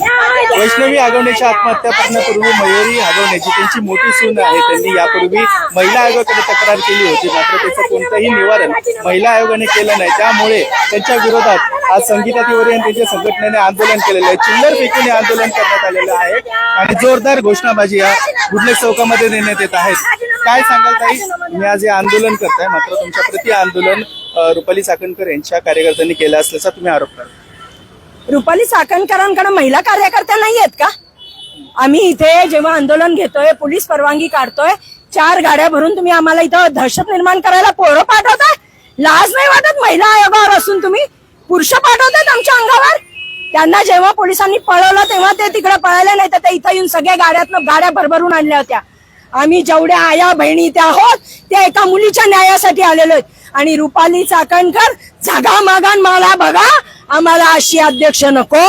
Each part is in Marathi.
वैष्णवी आगवण्याची आत्महत्या करण्यापूर्वी मयुरी आगवण्याची त्यांची मोठी सून आहे. त्यांनी यापूर्वी महिला आयोगाकडे तक्रार केली होती. मात्र त्याचं कोणतंही निवारण महिला आयोगाने केलं नाही. त्यामुळे त्यांच्या विरोधात आज संगीता तिवारी आणि त्यांच्या संघटनेने आंदोलन केलेलं आहे. चिल्लर फेकून हे आंदोलन करण्यात आलेलं आहे. आणि जोरदार घोषणाबाजी या गुडले चौकामध्ये देण्यात येत आहेत. काय सांगाल ताई? तुम्ही आज हे आंदोलन करताय. मात्र तुमच्या प्रति आंदोलन रुपाली चाकणकर यांच्या कार्यकर्त्यांनी केलं असल्याचा तुम्ही आरोप करता. रुपाली साखनकरांकडे महिला कार्यकर्त्या नाही आहेत का? आम्ही इथे जेव्हा आंदोलन घेतोय पोलीस परवानगी काढतोय चार गाड्या भरून तुम्ही आम्हाला इथं दहशत निर्माण करायला पोरं पाठवताय? लाज नाही वाटत महिला आयोगावर असून तुम्ही? पुरुष पाठवतात आमच्या अंगावर? त्यांना जेव्हा पोलिसांनी पळवलं तेव्हा ते तिकडे पळाले नाही तर ते इथं येऊन सगळ्या गाड्यातनं गाड्या भरभरून आणल्या होत्या. आम्ही जेवढ्या आया बहिणी त्या आहोत त्या एका मुलीच्या न्यायासाठी आलेलो आहेत. आणि रुपाली चाकणकर जागा मागान मला बघा आम्हाला अशी अध्यक्ष नको.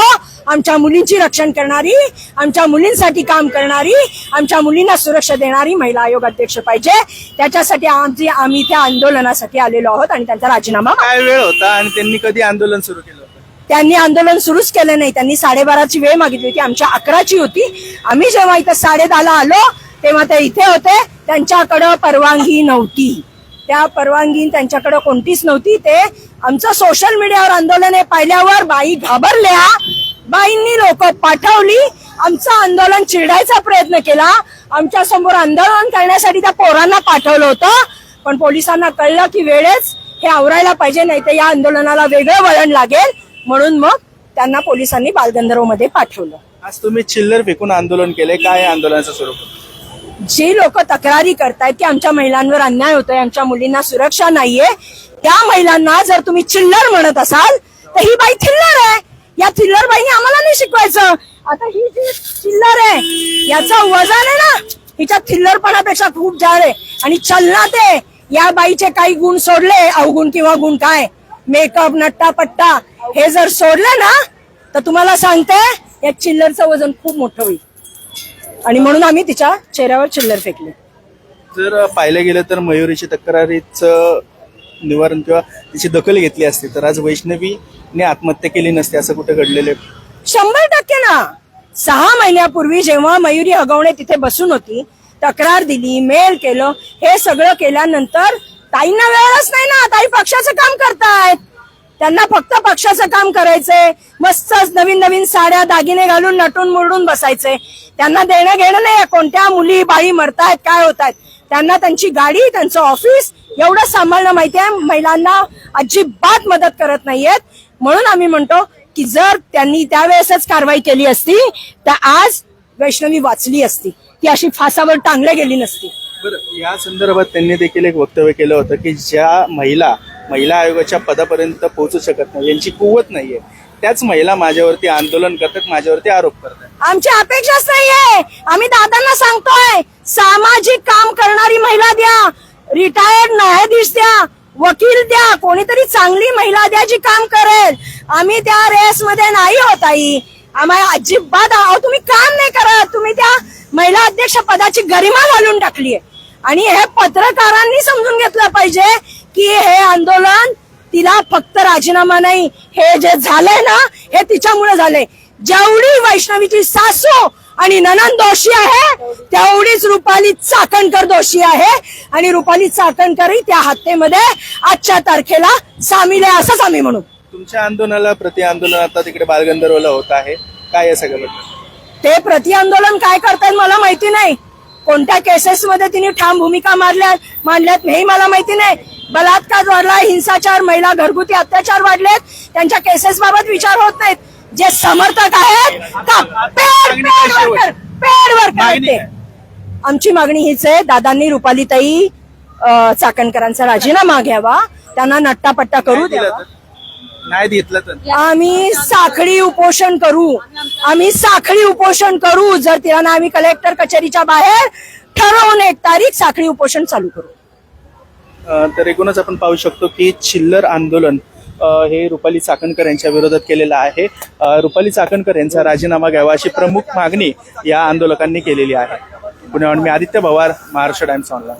आमच्या मुलींची रक्षण करणारी आमच्या मुलींसाठी काम करणारी आमच्या मुलींना सुरक्षा देणारी महिला आयोग अध्यक्ष पाहिजे. त्याच्यासाठी आमची आम्ही त्या आंदोलनासाठी आलेलो आहोत आणि त्यांचा राजीनामा काय वेळ होता आणि त्यांनी कधी आंदोलन सुरू केलं त्यांनी आंदोलन सुरूच केलं नाही. त्यांनी साडेबाराची वेळ मागितली होती. आमच्या अकराची होती. आम्ही जेव्हा इथं साडेदहाला आलो तेव्हा ते इथे होते. त्यांच्याकडं परवानगी नव्हती. त्या परवानगी त्यांच्याकडे कोणतीच नव्हती. ते आमचं सोशल मीडियावर आंदोलन हे पाहिल्यावर बाई घाबरल्या. बाईंनी लोक पाठवली. आमचं आंदोलन चिरडायचा प्रयत्न केला. आमच्यासमोर आंदोलन करण्यासाठी त्या पोरांना पाठवलं होतं. पण पोलिसांना कळलं की वेळेच हे आवरायला पाहिजे नाही तर या आंदोलनाला वेगळं वळण लागेल. म्हणून मग त्यांना पोलिसांनी बालगंधर्वमध्ये पाठवलं. आज तुम्ही चिल्लर फेकून आंदोलन केले काय आंदोलनाचं स्वरूप? जी लोक तक्रारी करतायत की आमच्या महिलांवर अन्याय होतोय आमच्या मुलींना सुरक्षा नाहीये त्या महिलांना जर तुम्ही चिल्लर म्हणत असाल तर ही बाई थिल्लर आहे. या थिल्लर बाईने आम्हाला नाही शिकवायचं. आता ही जी चिल्लर आहे याचं वजन आहे ना हिच्या थिल्लरपणापेक्षा खूप जाड. आहे आणि चलनात आहे या बाईचे काही गुण सोडले अवगुण किंवा गुण काय? मेकअप नट्टा पट्टा हे जर सोडलं ना तर तुम्हाला सांगते या चिल्लरचं वजन खूप मोठं होईल. आणि म्हणून आम्ही तिच्या चेहऱ्यावर चिल्लर फेकली. जर पाहिलं गेलं तर मयुरीची तक्रारीचं निवारण किंवा तिची दखल घेतली असती तर आज वैष्णवीने आत्महत्या केली नसते असं कुठे घडलेले शंभर टक्के ना. सहा महिन्यापूर्वी जेव्हा मयुरी हगवणे तिथे बसून होती तक्रार दिली मेल केलं हे सगळं केल्यानंतर ताईंना वेळच नाही ना. ताई पक्षाचं काम करतायत. त्यांना फक्त पक्षाचं काम करायचंय. मस्त नवीन नवीन साड्या दागिने घालून नटून मुरडून बसायचंय. त्यांना देणं घेणं नाही कोणत्या मुली बाई मरतायत काय होत आहेत त्यांना त्यांची गाडी त्यांचं ऑफिस एवढं सांभाळणं माहिती आहे. महिलांना अजिबात मदत करत नाहीयेत. म्हणून आम्ही म्हणतो की जर त्यांनी त्यावेळेसच कारवाई केली असती तर आज वैष्णवी वाचली असती. ती अशी फासावर टांगल्या गेली नसती. बरं या संदर्भात त्यांनी देखील एक वक्तव्य केलं होतं की ज्या महिला महिला आयोगाच्या पदापर्यंत पोहोचू शकत नाही. यांची कुवत नाहीये. त्याच महिला माझ्यावरती आंदोलन करतात माझ्यावरती आरोप करतात. आमची अपेक्षाच नाहीये. आम्ही दादांना सांगतोय सामाजिक काम करणारी महिला द्या रिटायर्ड न्यायाधीश द्या वकील द्या कोणीतरी चांगली महिला द्या जी काम करेल. आम्ही त्या रेस मध्ये नाही होत आई. आम्हाला अजिबात आहो तुम्ही काम नाही करत. तुम्ही त्या महिला अध्यक्ष पदाची गरिमा घालून टाकलीये. आणि हे पत्रकारांनी समजून घेतलं पाहिजे की हे आंदोलन तिला फक्त राजीनामा नाही. हे जे झालंय ना हे तिच्यामुळे झालंय. जेवढी वैष्णवीची सासू आणि ननन दोषी आहे तेवढीच रुपाली चाकणकर दोषी आहे. आणि रुपाली चाकणकरही त्या हत्येमध्ये आजच्या तारखेला सामील आहे असंच आम्ही म्हणू. तुमच्या आंदोलनाला प्रति आंदोलन आता तिकडे बालगंधर्वला होत आहे. काय या सगळ्याबद्दल ते प्रति आंदोलन काय करतायत मला माहिती नाही. कोणत्या केसेस मध्ये तिने ठाम भूमिका मारल्या मांडल्यात हेही मला माहिती नाही. बलात्कार वाढला हिंसाचार महिला घरगुती अत्याचार वाढलेत. त्यांच्या केसेस बाबत विचार होत नाहीत. जे समर्थक आहेत ते. आमची मागणी हीच आहे दादांनी रुपालीताई चाकणकरांचा राजीनामा घ्यावा त्यांना नट्टापट्टा करू द्यावा. नाही घेतलं तर. आम्ही साखळी उपोषण करू. आम्ही साखळी उपोषण करू. जर तिला आम्ही कलेक्टर कचेरीच्या बाहेर ठरवून एक तारीख साखळी उपोषण चालू करू. अ, तर एकूणच आपण पाहू शकतो की चिल्लर आंदोलन अ, हे रुपाली चाकणकर यांच्या विरोधात केलेलं आहे. अ, रुपाली चाकणकर यांचा राजीनामा घ्यावा अशी प्रमुख मागणी या आंदोलकांनी केलेली आहे. पुण्याहून मी आदित्य पवार महाराष्ट्र टाइम्स ऑनलाईन